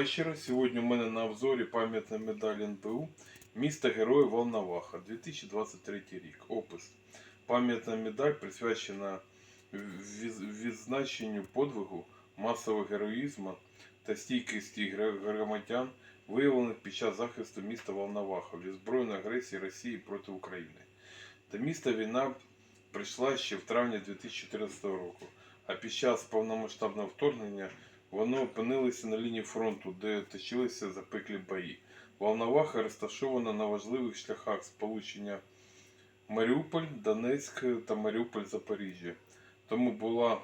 вечора. Сьогодні у мене на обзорі пам'ятна медаль НПУ Місто Герої Волноваха 2023 рік. Опис. Пам'ятна медаль присвячена відзначенню подвигу, масового героїзму та стійкості громадян, виявлених під час захисту міста Волноваха від збройної агресії Росії проти України. До міста війна прийшла ще в травні 2014 року, а під час повномасштабного вторгнення вони опинилися на лінії фронту, де точилися запеклі бої. Волноваха розташована на важливих шляхах сполучення Маріуполь, Донецьк та Маріуполь Запоріжжя. Тому була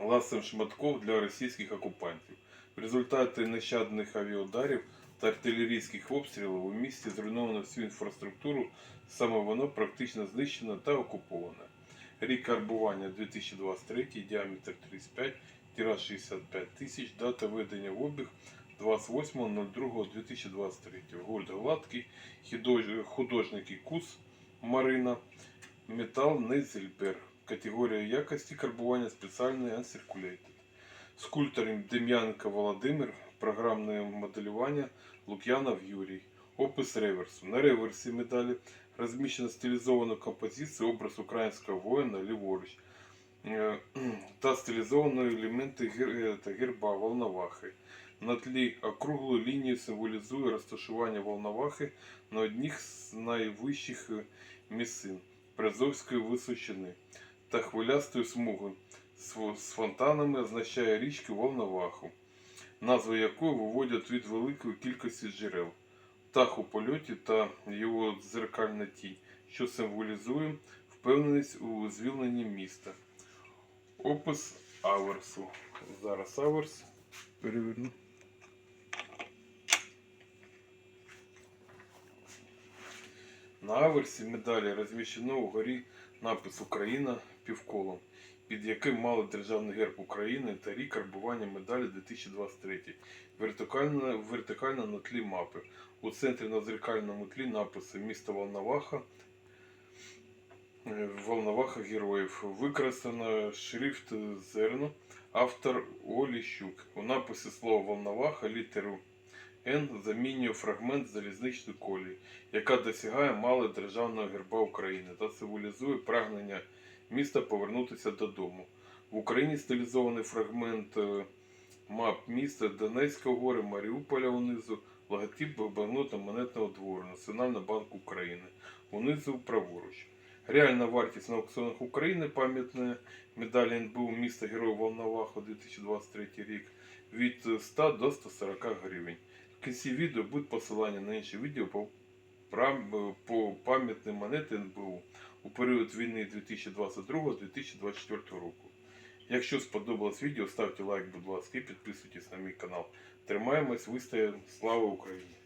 ласим шматком для російських окупантів. В результаті нещадних авіаударів та артилерійських обстрілів у місті зруйновано всю інфраструктуру, саме воно практично знищено та окуповане. Рік карбування 2023, діаметр 35, тираж 65 тисяч, дата введення в обіг 28.02.2023. Гольд гладкий, худож- художник Кус Марина, метал Нейзельбер. Категорія якості карбування спеціальний Uncirculated. Скульптор Дем'янко Володимир, програмне моделювання Лук'янов Юрій. Опис реверсу. На реверсі медалі розміщена стилізована композиція образ українського воїна ліворуч та стилізовані елементи е, герба Волновахи. На тлі округлої лінії символізує розташування Волновахи на одніх з найвищих е, місцин Призовської височини та хвилястої смуги з фонтанами означає річки Волноваху, назви якої виводять від великої кількості джерел, птах у польоті та його дзеркальна тінь, що символізує впевненість у звільненні міста. Опис аверсу. Зараз аверс переверну. На аверсі медалі розміщено угорі напис Україна півколом, під яким мали державний герб України та рік карбування медалі 2023. Вертикально, вертикально на тлі мапи. У центрі на зеркальному тлі написи місто Волноваха. Волноваха героїв. Використано шрифт зерно. Автор Оліщук. У написі слова Волноваха літеру Н замінює фрагмент залізничної колії, яка досягає мали державного герба України та символізує прагнення міста повернутися додому. В Україні стилізований фрагмент е, мап міста Донецька гори, Маріуполя унизу, логотип банкнота монетного двору Національного банку України. Унизу праворуч. Реальна вартість на аукціонах України пам'ятної медалі НБУ міста Героїв Волноваха 2023 рік від 100 до 140 гривень. В кінці відео буде посилання на інші відео по пам'ятним монети НБУ у період війни 2022-2024 року. Якщо сподобалось відео, ставте лайк, будь ласка, і підписуйтесь на мій канал. Тримаємось, вистоїмо. Слава Україні!